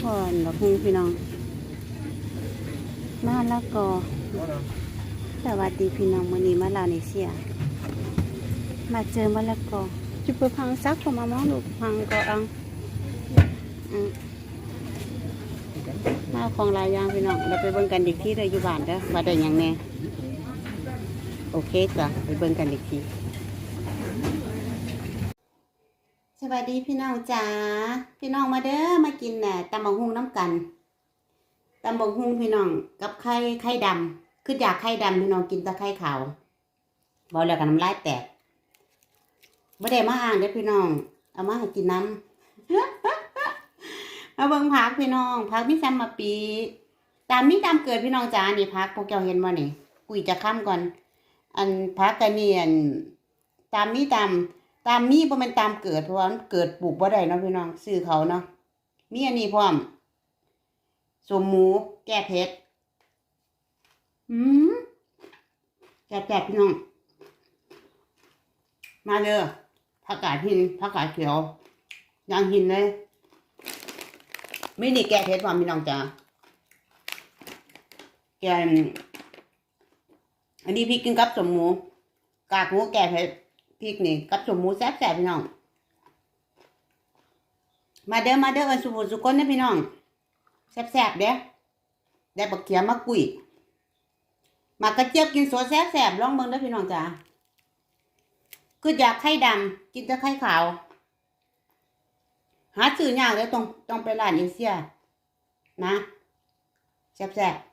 พรดอกฮุงพี่น้องมาละกอสวัสดีพี่น้องมือนี้มาลาเนเซีย มาเจอมะละกอจุบพังซักก็มามองดูพังก็อังมาของลายยางพี่น้องเราไปเบิ่งกันอีกทีเลยอยู่บ้านเด้อว่าได้หยังแน่โอเคจ้ะไปเบิ่งกันอีกที สวัสดีพี่น้องจ๋าพี่น้องมาเด้อมากินน่ะตำบักหุ่งน้ำกันตำบักหุ่งพี่น้องกับไข่ไข่ดำคืออยากไข่ดำพี่น้องกินแต่ไข่ขาวบอแล้วกันน้ำลายแตกไม่ได้มาอ่างเด้อพี่น้อง เอามาให้กินน้ำมาเบิ่งพักพี่น้องพักมีแซมมาปี ตามมีตามเกิดพี่น้องจ๋านี่พักพวกเจ้าเห็นบ่นี่กุยจะค้ำก่อน อันพักกันนี่อันตามมีตาม ตามมีบ่แม่นตามเกิดเพราะว่ามันเกิดปลูกบ่ได้เนาะพี่น้องซื้อเขาเนาะมีอันนี้พร้อมสมหมูแก้เผ็ดอืมแซ่บๆพี่น้อง มาเด้อผักกาดหินผักกาดเขียวยางหินเลยไม่นี่แก้เผ็ดพร้อมพี่น้องจ้าแกอันนี้พริกกินกับสมหมู กากหมูแก้เผ็ด พริกนี่กับสมหมูแซ่บๆพี่น้อง มาเด้อมาเด้อเอินสุบุสุคนนะพี่น้องแซ่บๆเด้อได้บักเขียมากุยมากระเจี๊ยบกินสดแซ่บๆลองเบิ่งเด้อพี่น้องจ้าคืออยากไข่ดำกินแต่ไข่ขาว หาซื้อยากเลยต้องต้องไปร้านเอเชียนะแซ่บๆ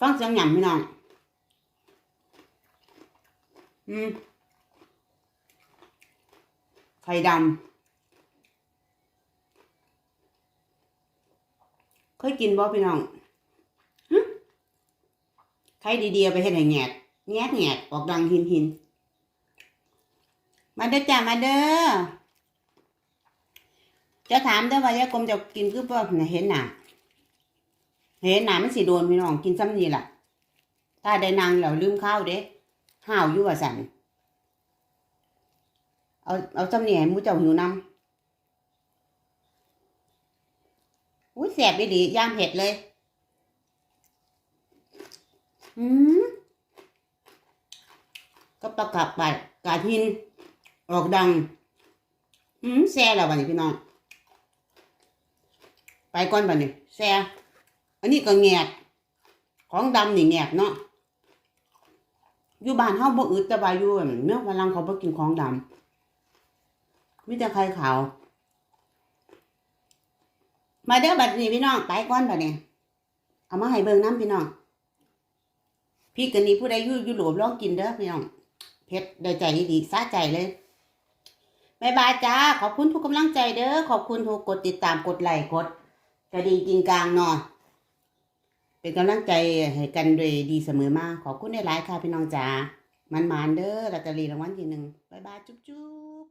ฟังเสียงหยำพี่น้องอืมไข่ดำเคยกินบ่พี่น้องไข่ดีๆเอาไปเฮ็ดให้แงกแงกแงกออกดังหินหินมาเด้อจ้ามาเด้อจะถามเด้อว่ายายกลมจะกินคือบ่เห็นหนา เห็นหน้ามันสิโดนพี่น้องกินซ้ำนี่ล่ะถ้าได้นางแล้วลืมข้าวเด้ห้าวอยู่ว่าสันเอาเอาจำนี่ยหมูเจ้าหิวน้ำอุ้ยแสบดีดีย่างเผ็ดเลย อืมก็ประกับไปกาทิน ออกดัง อืมแซ่แล้วบัดนี้พี่น้อง ไปก่อนบัดนี้แซ่ อันนี้ก็แงกของดำนี่แงกเนาะอยู่บ้านเฮาบ่อึดแต่ว่าอยู่อั่นเมืองฝรั่งเขาบ่กินของดำมีแต่ไข่ขาว มาเด้อบัดนี้พี่น้องไปก่อนบัดนี้เอามาให้เบิ่งน้ำพี่น้องพี่กันนี้ผู้ใดอยู่ยุโรปลองกินเด้อพี่น้องเผ็ดได้ใจดีๆสะใจเลยบายบายจ้า ขอบคุณทุกกำลังใจเด้อ ขอบคุณทุกกดติดตามกดไลค์กดกระดิ่งกินกลางเนอน เป็นกำลังใจให้กันด้วยดีเสมอมาขอบคุณในหลายค่ะพี่น้องจ๋ามันมานเด้อลอตเตอรี่รางวัลที่หนึ่งบายบายจุ๊บ